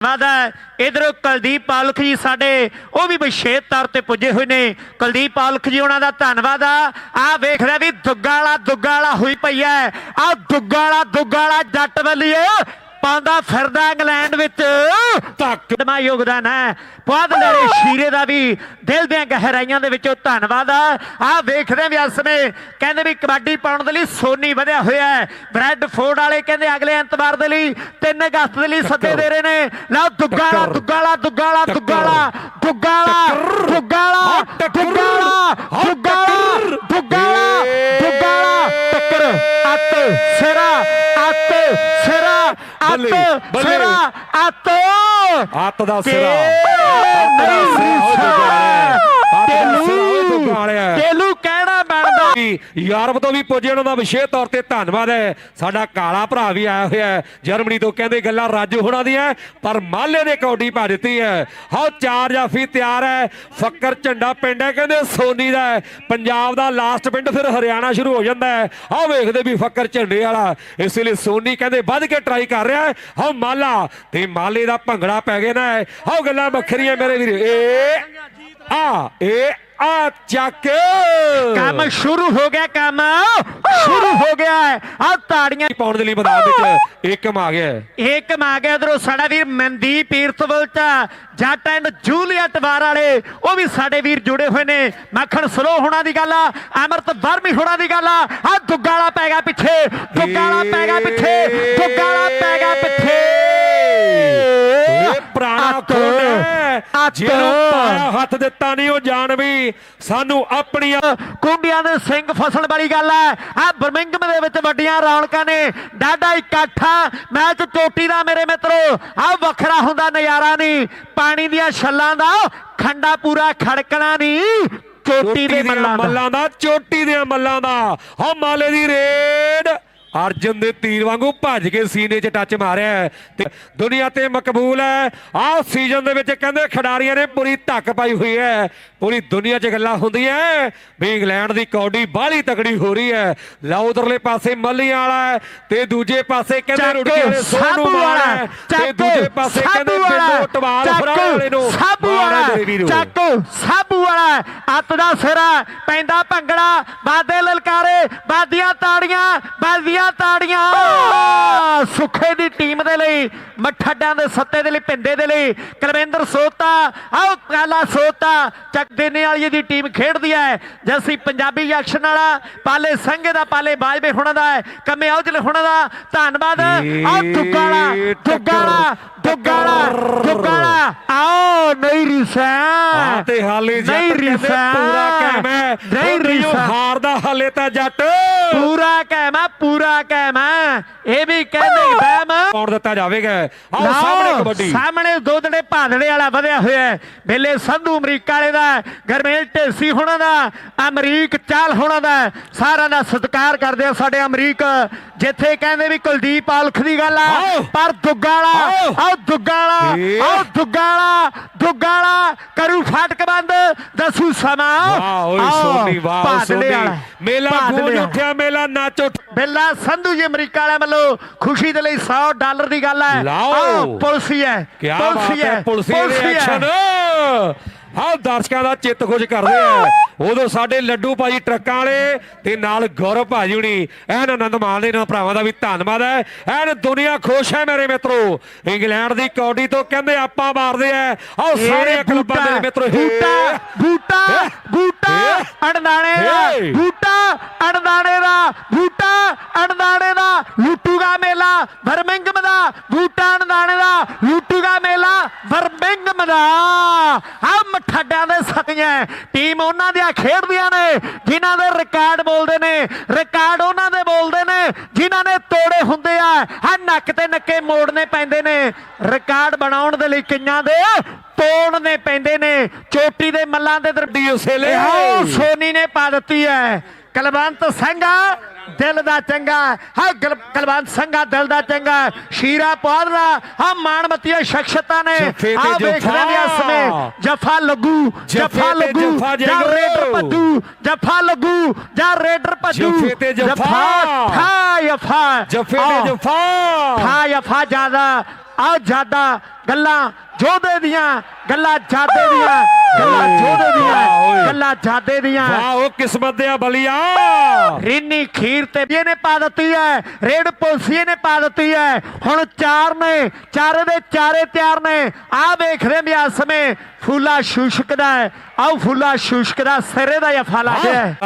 ਵਾਦਾ ਇਧਰ ਕੁਲਦੀਪ ਪਾਲਖ ਜੀ ਸਾਡੇ, ਉਹ ਵੀ ਵਿਸ਼ੇਸ਼ ਤੌਰ ਤੇ ਪੁੱਜੇ ਹੋਏ ਨੇ। ਕੁਲਦੀਪ ਪਾਲਖ ਜੀ, ਉਹਨਾਂ ਦਾ ਧੰਨਵਾਦ ਆ। ਆ ਵੇਖਦਾ ਵੀ ਦੁੱਗਾਲਾ ਵਾਲਾ ਹੋਈ ਪਈ ਐ ਆ ਦੁੱਗਾਲਾ ਵਾਲਾ ਜੱਟ ਵੱਲੀਏ ਪਾਉਂਦਾ ਫਿਰਦਾ ਇੰਗਲੈਂਡ ਵਿੱਚ। ਧੱਕ। ਦਾ ਯੋਗਦਾਨ ਹੈ। ਪੁਆਧ ਲੜੇ ਸ਼ੀਰੇ ਦਾ ਵੀ ਦਿਲ ਦੀਆਂ ਗਹਿਰਾਈਆਂ ਦੇ ਵਿੱਚੋਂ ਧੰਨਵਾਦ ਆ। ਆ ਵੇਖਦੇ ਵੀ ਇਸ ਸਮੇਂ ਕਹਿੰਦੇ ਵੀ ਕਬੱਡੀ ਪਾਉਣ ਦੇ ਲਈ ਸੋਨੀ ਵਧਿਆ ਹੋਇਆ ਹੈ। ਬ੍ਰੈਡ ਫੋਰਡ ਵਾਲੇ ਕਹਿੰਦੇ ਅਗਲੇ ਐਤਵਾਰ ਦੇ ਲਈ 3 ਅਗਸਤ ਦੇ ਲਈ ਸੱਦੇ ਦੇ ਰਹੇ ਨੇ। ਲਓ ਦੁੱਗਾਲਾ ਦੁੱਗਾਲਾ ਦੁੱਗਾਲਾ ਦੁੱਗਾਲਾ ਦੁੱਗਾਲਾ ਦੁੱਗਾਲਾ ਦੁੱਗਾਲਾ ਦੁੱਗਾਲਾ। ਬੱਲੇ, ਬੱਲੇ। ਦਾ ਸਿਰਾ ਤੇ ਅੱਤ ਦਾ ਕਹਿਣ ਕਿ ਯੂਰਪ ਤੋਂ ਵੀ ਪੁੱਜੇ, ਉਹਨਾਂ ਦਾ ਵਿਸ਼ੇਸ਼ ਤੌਰ ਤੇ ਧੰਨਵਾਦ ਹੈ। ਸਾਡਾ ਕਾਲਾ ਭਰਾ ਵੀ ਆਇਆ ਹੋਇਆ ਹੈ। ਜਰਮਨੀ ਤੋਂ ਕਹਿੰਦੇ ਗੱਲਾਂ ਰਾਜੂ ਹੋਣਾ ਦੀਆਂ ਪਰ ਮਾਲੇ ਨੇ ਕੌਡੀ ਪਾ ਦਿੱਤੀ ਹੈ। ਹਾਓ ਚਾਰ ਜਾਫੀ ਤਿਆਰ ਹੈ। ਫੱਕਰ ਝੰਡਾ ਪਿੰਡ ਹੈ, ਕਹਿੰਦੇ ਸੋਨੀ ਦਾ ਪੰਜਾਬ ਦਾ ਲਾਸਟ ਪਿੰਡ, ਫਿਰ ਹਰਿਆਣਾ ਸ਼ੁਰੂ ਹੋ ਜਾਂਦਾ ਹੈ। ਆਹ ਵੇਖਦੇ ਵੀ ਫੱਕਰ ਝੰਡੇ ਵਾਲਾ। ਇਸ ਲਈ ਸੋਨੀ ਕਹਿੰਦੇ ਵੱਧ ਕੇ ਟਰਾਈ ਕਰ ਰਿਹਾ ਹੈ। ਹਾਓ ਮਾਲਾ, ਤੇ ਮਾਲੇ ਦਾ ਭੰਗੜਾ ਪੈ ਗਿਆ ਨਾ ਹਾਓ ਗੱਲਾਂ ਵੱਖਰੀਆਂ ਮੇਰੇ ਵੀਰ। ਏ ਆ ਏ ਆ ਚੱਕ ਕੰਮ ਸ਼ੁਰੂ ਹੋ ਗਿਆ ਕੰਮ ਸ਼ੁਰੂ ਹੋ ਗਿਆ ਆ ਤਾੜੀਆਂ ਪਾਉਣ ਦੇ ਲਈ ਮੈਦਾਨ ਵਿੱਚ? ਏਕਮ ਆ ਗਿਆ ਹੈ। ਇੱਕ ਮਾ ਗਿਆ ਇਧਰੋਂ ਸਾਡਾ ਵੀਰ ਮਨਦੀਪ ਈਰਥਵਲਟਾ ਜੱਟ ਐਂਡ ਜੂਲੀਅਟ ਵਾਰ ਵਾਲੇ ਉਹ ਵੀ ਸਾਡੇ ਵੀਰ ਜੁੜੇ ਹੋਏ ਨੇ। ਮੱਖਣ ਸਲੋ ਹੋਣਾ ਦੀ ਗੱਲ ਆ ਅਮਰਤ ਵਰਮੀ ਹੋਣਾ ਦੀ ਗੱਲ ਆ। ਆ ਦੁੱਗਾਲਾ ਪੈ ਗਿਆ ਪਿੱਛੇ ਦੁੱਗਾਲਾ ਪੈ ਗਿਆ ਪਿੱਛੇ ਦੁੱਗਾਲਾ ਪੈ ਗਿਆ ਪਿੱਛੇ। ਪੁਰਾਣਾ ਖੂਨ ਹੈ। ਜਿਹਨੂੰ ਪਾਇਆ ਹੱਥ ਦਿੱਤਾ ਨਹੀਂ ਉਹ ਜਾਣ ਵੀ ਸਾਨੂੰ ਆਪਣੀਆਂ ਕੁੰਡੀਆਂ ਦੇ ਸਿੰਘ ਫਸਣ ਵਾਲੀ ਗੱਲ ਹੈ। ਆ ਬਰਮਿੰਗਮ ਦੇ ਵਿੱਚ ਵੱਡੀਆਂ ਰੌਣਕਾਂ ਨੇ। ਡਾਡਾ ਇਕੱਠਾ ਮੈਚ ਚੋਟੀ ਦਾ ਮੇਰੇ ਮਿੱਤਰੋ। ਆ ਵੱਖਰਾ ਹੁੰਦਾ ਨਜ਼ਾਰਾ ਨਹੀਂ। ਪਾਣੀ ਦੀਆਂ ਛੱਲਾਂ ਦਾ ਖੰਡਾ ਪੂਰਾ ਖੜਕਣਾ ਨਹੀਂ। ਚੋਟੀ ਦੇ ਦੀਆਂ ਮੱਲਾਂ ਦਾ। ਮੱਲਾਂ ਦਾ ਚੋਟੀ ਦੇ ਮੱਲਾਂ ਦਾ। ਹੋ ਮਾਲੇ ਦੀ ਰੇਡ। ਅਰਜਨ ਦੇ ਤੀਰ ਵਾਂਗੂ ਭੱਜ ਕੇ ਸੀਨੇ 'ਚ ਟੱਚ ਮਾਰਿਆ ਹੈ ਤੇ ਦੁਨੀਆ ਤੇ ਮਕਬੂਲ ਹੈ। ਆਹ ਸੀਜ਼ਨ ਦੇ ਵਿੱਚ ਕਹਿੰਦੇ ਖਿਡਾਰੀਆਂ ਨੇ ਪੂਰੀ ਧੱਕ ਪਾਈ ਹੋਈ ਹੈ। ਪੂਰੀ ਦੁਨੀਆ 'ਚ ਗੱਲਾਂ ਹੁੰਦੀਆਂ ਵੀ ਇੰਗਲੈਂਡ ਦੀ ਕੌਡੀ ਬਾਹਲੀ ਤਕੜੀ ਹੋ ਰਹੀ ਹੈ। ਲਓ ਉਧਰਲੇ ਪਾਸੇ ਮੱਲੀਆਂ ਵਾਲਾ ਹੈ ਤੇ ਦੂਜੇ ਪਾਸੇ ਕਹਿੰਦੇ ਰੁੜਕੇ ਵਾਲੇ ਸੋਨੂ ਹੈ ਤੇ ਦੂਜੇ ਪਾਸੇ ਕਹਿੰਦੇ ਟਵਾਲ ਫਰਾਲੇ ਵਾਲੇ ਨੂੰ ਸਾਬੂ ਵਾਲਾ। ਚੱਕ ਸਾਬੂ ਵਾਲਾ ਅੱਤ ਦਾ ਸਿਰਾ ਪੈਂਦਾ ਭੰਗੜਾ ਬਾਦੇ ਲਲਕਾਰੇ ਬਾਦੀਆਂ ਤਾੜੀਆਂ ਬਾਦੀਆਂ ਤਾੜੀਆਂ। ਸੁੱਖੇ ਦੀ ਟੀਮ ਦੇ ਲਈ ਮੱਠੱਡਾਂ ਦੇ ਸੱਤੇ ਦੇ ਲਈ ਪਿੰਦੇ ਦੇ ਲਈ ਕੁਲਵਿੰਦਰ ਸੋਤਾ ਆਓ ਕਾਲਾ ਸੋਤਾ ਚੱਕ ਦੇਣੇ ਵਾਲੀ ਦੀ ਟੀਮ ਖੇਡਦੀ ਹੈ। ਜੈਸੀ ਪੰਜਾਬੀ ਜੰਕਸ਼ਨ ਵਾਲਾ ਪਾਲੇ ਸੰਘੇ ਦਾ ਪਾਲੇ ਬਾਜਵੇ ਹੁਣਾਂ ਦਾ ਹੈ ਕੰਮੇ ਔਜਲੇ ਹੁਣਾਂ ਦਾ ਧੰਨਵਾਦ। ਆਓ ਦੁੱਗਾਲਾ ਦੁੱਗਾਲਾ ਦੁੱਗਾਲਾ ਦੁੱਗਾਲਾ ਆਓ। ਨਹੀਂ ਰਿਸਾ। ਤੇ ਹਾਲੇ ਜੱਟ ਨਹੀਂ ਰਿਸਾ। ਪੂਰਾ ਕਾਇਮ ਹੈ। ਨਹੀਂ ਰਿਸਾ। ਹਾਰਦਾ ਹਾਲੇ ਤਾਂ ਜੱਟ। ਪੂਰਾ ਕਾਇਮ ਹੈ ਪੂਰਾ ਕਾਇਮ ਹੈ ਇਹ ਵੀ ਕਹਿੰਦੇ ਪਾਉਣ ਦਿੱਤਾ ਜਾਵੇਗਾ ਆਓ ਸਾਹਮਣੇ ਕਬੱਡੀ ਸਾਹਮਣੇ ਦੋਦੜੇ ਭਾਦੜੇ ਵਾਲਾ ਵਧਿਆ ਹੋਇਆ ਹੈ ਵੇਲੇ ਸੰਧੂ ਅਮਰੀਕਾ ਵਾਲੇ ਦਾ ਗਰਮੇਲ ਢੇਸੀ ਹੋਣਾ ਦਾ ਅਮਰੀਕ ਚਾਲ ਹੋਣਾ ਦਾ। ਸਾਰਿਆਂ ਦਾ ਸਤਿਕਾਰ ਕਰਦੇ ਆ ਸਾਡੇ ਅਮਰੀਕ ਜਿੱਥੇ ਕਹਿੰਦੇ ਵੀ ਕੁਲਦੀਪ ਆਲਖ ਦੀ ਗੱਲ ਆ। ਪਰ ਦੁੱਗਾਲਾ ਆਓ। ਆਓ ਦੁੱਗਾਲਾ ਏ। ਆਓ ਦੁੱਗਾਲਾ ਦੁੱਗਾਲਾ ਕਰੂ ਫਾਟਕ ਬੰਦ ਦਸੂ ਸਮਾਂ ਵਾਹ ਓਏ ਆਓ, ਸੋਨੀ ਵਾਹ ਓਏ ਭਾਦੜੇ ਸੋਨੀ ਵਾਲਾ। ਮੇਲਾ ਗੂੰਜ ਵਾਲਾ। ਉੱਠਿਆ ਮੇਲਾ ਨੱਚ ਉੱਠ ਬਿੱਲਾ ਸੰਧੂ ਜੀ ਅਮਰੀਕਾ ਵਾਲਿਆਂ ਵੱਲੋਂ ਖੁਸ਼ੀ ਦੇ ਲਈ 100 ਡਾਲਰ ਦੀ ਗੱਲ ਹੈ ਲਾਓ। ਪੁਲਸੀ ਹੈ ਪੁਲਸੀ ਹੈ ਪੁਲਸੀ ਦੇ। ਐਕਸ਼ਨ ਹਾਂ ਦਰਸ਼ਕਾਂ ਦਾ ਚਿੱਤ ਖੁਸ਼ ਕਰਦੇ ਆ ਉਦੋਂ ਸਾਡੇ ਲੱਡੂ ਭਾਜੀ ਟਰੱਕਾਂ ਵਾਲੇ ਤੇ ਨਾਲ ਗੌਰਵ ਭਾਜੀ ਹੁਣੀ ਐਨ ਆਨੰਦ ਮਾਣਦੇ ਨੇ ਭਰਾਵਾਂ ਦਾ ਵੀ ਧੰਨਵਾਦ ਹੈ ਐਨ ਦੁਨੀਆ ਖੁਸ਼ ਹੈ ਮੇਰੇ ਮਿੱਤਰੋ ਇੰਗਲੈਂਡ ਦੀ ਕੌਡੀ ਤੋਂ ਕਹਿੰਦੇ ਆਪਾਂ ਮਾਰਦੇ ਆ ਆਓ ਸਾਰੇ ਕਲੱਬਾਂ ਦੇ ਮਿੱਤਰੋ। ਬੂਟਾ। ਅਣਦਾਣੇ ਦਾ। ਬੂਟਾ ਅਣਦਾਣੇ ਦਾ ਬੂਟਾ ਅਣਦਾਣੇ ਦਾ ਲੁੱਟੂਗਾ ਮੇਲਾ ਬਰਮਿੰਗਮ ਦਾ ਬੂਟਾ ਅਣਦਾਣੇ ਦਾ ਲੁੱਟੂਗਾ ਮੇਲਾ ਬਰਮਿੰਗਮ ਦਾ ਆ ਮਠੱਡਾਂ ਦੇ ਸਕੀਆਂ ਟੀਮ ਉਹਨਾਂ ਦੀਆਂ ਖੇਡਦੀਆਂ ਨੇ ਜਿਨ੍ਹਾਂ ਦੇ ਰਿਕਾਰਡ ਬੋਲਦੇ ਨੇ ਰਿਕਾਰਡ ਉਹਨਾਂ ਦੇ ਤੋੜੇ ਹੁੰਦੇ ਆ। ਆ ਨੱਕ ਤੇ ਨੱਕੇ ਮੋੜਨੇ ਪੈਂਦੇ ਨੇ। ਰਿਕਾਰਡ ਬਣਾਉਣ ਦੇ ਲਈ ਕਈਆਂ ਦੇ? ਤੋੜਨੇ ਪੈਂਦੇ ਨੇ। ਚੋਟੀ ਦੇ ਮੱਲਾਂ ਦੇ ਦਰਦੀ ਉਸੇ ਲਈ। ਸੋਨੀ ਨੇ ਪਾ ਦਿੱਤੀ ਹੈ। ਕਲਵੰਤ ਸਿੰਘਾ ਦਿਲ ਦਾ ਚੰਗਾ ਹਾਂ ਕਲਵੰਤ ਸਿੰਘਾ ਦਿਲ ਦਾ ਚੰਗਾ। ਸ਼ੀਰਾ ਪਾਦਰਾ ਹਾਂ ਮਾਣਮਤੀਆਂ ਸ਼ਖਸੀਅਤਾਂ ਨੇ। ਆ ਵੇਖਦੇ ਨੇ ਇਸ ਸਮੇਂ। ਜਫਾ ਲੱਗੂ ਜੱਫੇ ਲੱਗੂ ਜਾਂ। ਰੇਡਰ ਭੱਜੂ ਜਫਾ ਲੱਗੂ ਜਾਂ ਰੇਡਰ ਭੱਜੂ। ਜੱਫੇ। ਠਾ ਯਫਾ ਜੱਫੇ ਜਫਾ। ਠਾ ਯਫਾ ਜ਼ਿਆਦਾ ਆ ਜਾਦਾ ਗੱਲਾਂ ਜੋਧੇ ਦੀਆਂ ਗੱਲਾਂ ਜਾਦੇ ਦੀਆਂ। ਗੱਲਾਂ ਜੋਧੇ ਵਾਹ ਦੀਆਂ ਓਏ। ਗੱਲਾਂ ਜਾਦੇ ਦੀਆਂ। ਵਾਹ ਉਹ ਕਿਸਮਤ ਦੇ ਬਲੀਆ। ਰਿੰਨੀ ਖੀਰ ਤੇ ਇਹਨੇ ਪਾ ਦਿੱਤੀ ਹੈ ਰੇਡ ਪੁਲਸੀਏ ਨੇ ਪਾ ਦਿੱਤੀ ਹੈ ਹੁਣ ਚਾਰ ਨੇ ਚਾਰੇ ਦੇ ਚਾਰੇ ਤਿਆਰ ਨੇ। ਆ ਵੇਖਦੇ ਵੀ ਇਸ ਸਮੇਂ ਫੂਲਾ ਸ਼ੂਸ਼ਕ ਦਾ ਆਓ ਫੂਲਾ ਸ਼ੂਸ਼ਕ ਦਾ ਸਿਰੇ ਦਾ ਜਫਾ ਲੱਗ ਰਿਹਾ ਹੈ